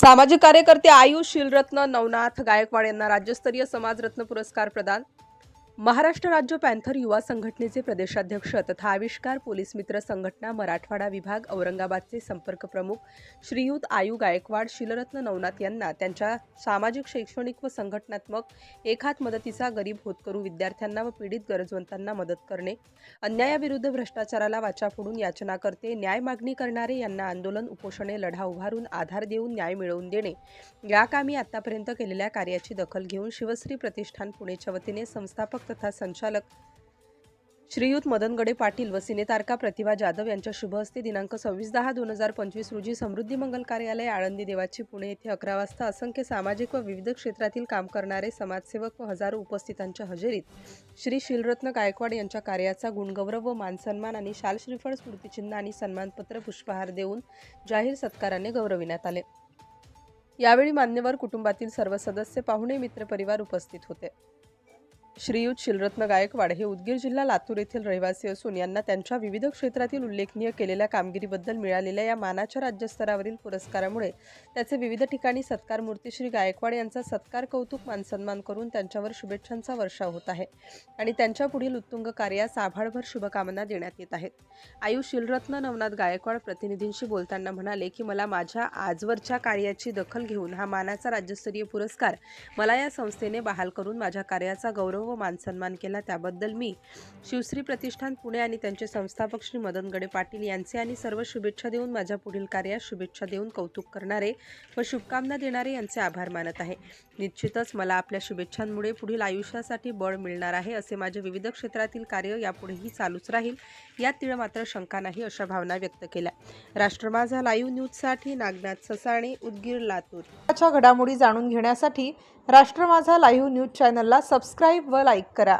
सामाजिक कार्यकर्ते आयुष शिलरत्न नवनाथ गायकवाड यांना राज्यस्तरीय समाजरत्न पुरस्कार प्रदान. महाराष्ट्र राज्य पॅन्थर युवा संघटनेचे प्रदेशाध्यक्ष तथा आविष्कार पोलीस मित्र संघटना मराठवाडा विभाग औरंगाबादचे संपर्क प्रमुख श्रीयुत आयु गायकवाड शिलरत्न नवनाथ यांना त्यांच्या सामाजिक शैक्षणिक व संघटनात्मक एकात मदतीचा गरीब होतकरू विद्यार्थ्यांना व पीडित गरजवंतांना मदत करणे अन्यायाविरुद्ध भ्रष्टाचाराला वाचा फोडून याचना करते न्याय मागणी करणारे यांना आंदोलन उपोषणे लढा उभारून आधार देऊन न्याय मिळवून देणे या कामी आतापर्यंत केलेल्या कार्याची दखल घेऊन शिवश्री प्रतिष्ठान पुणेच्या वतीने संस्थापक तथा संचालक श्रीयुत मदनगडे पाटील व सिनेतारका प्रतिभा जाधव यांच्या शुभ हस्ते दिनांक सव्वीस दहा दोन हजार पंचवीस रोजी समृद्धी मंगल कार्यालय आळंदी देवाची पुणे येथे अकरा वाजता असंख्य सामाजिक व विविध क्षेत्रातील काम करणारे समाजसेवक व हजारो उपस्थितांच्या हजेरीत श्री शिलरत्न गायकवाड यांच्या कार्याचा गुणगौरव व मानसन्मान आणि शाल श्रीफळ स्मृतिचिन्ह आणि सन्मानपत्र पुष्पहार देऊन जाहीर सत्काराने गौरविण्यात आले. यावेळी मान्यवर कुटुंबातील सर्व सदस्य पाहुणे मित्रपरिवार उपस्थित होते. श्रीयुत शिलरत्न गायकवाड हे उदगीर जिल्हा लातूर येथील रहिवासी असून यांना त्यांच्या विविध क्षेत्रातील उल्लेखनीय केलेल्या कामगिरीबद्दल मिळालेल्या या मानाच्या राज्यस्तरावरील पुरस्कारामुळे त्याचे विविध ठिकाणी सत्कार मूर्ती श्री गायकवाड यांचा सत्कार कौतुक मानसन्मान करून त्यांच्यावर शुभेच्छांचा वर्षाव होत आहे आणि त्यांच्या पुढील उत्तुंग कार्यास आभाळभर शुभकामना देण्यात येत आहेत. आयुष शिलरत्न नवनाथ गायकवाड प्रतिनिधींशी बोलताना म्हणाले की मला माझ्या आजवरच्या कार्याची दखल घेऊन हा मानाचा राज्यस्तरीय पुरस्कार मला या संस्थेने बहाल करून माझ्या कार्याचा गौरव व मानसन्मान केला. त्याबद्दल मी शिवश्री प्रतिष्ठान पुणे आणि त्यांचे संस्थापक श्री मदन गडे पाटील यांचे आणि सर्व शुभेच्छा देऊन माझ्या पुढील कार्यास शुभेच्छा देऊन कौतुक करणारे व शुभकामना देणारे यांचे आभार मानत आहे. निश्चितच मला आपल्या शुभेच्छांमुळे पुढील आयुष्यासाठी बळ मिळणार आहे असे माझे विविध क्षेत्रातील कार्य यापुढेही चालूच राहील यात तिळ मात्र शंका नाही अशा भावना व्यक्त केल्या. राष्ट्र माझा लाईव्ह न्यूजसाठी नागनाथ ससाणे उदगीर लातूर. घडामोडी जाणून घेण्यासाठी राष्ट्र माझा लाईव्ह न्यूज चॅनलला सबस्क्राईब व लाईक करा.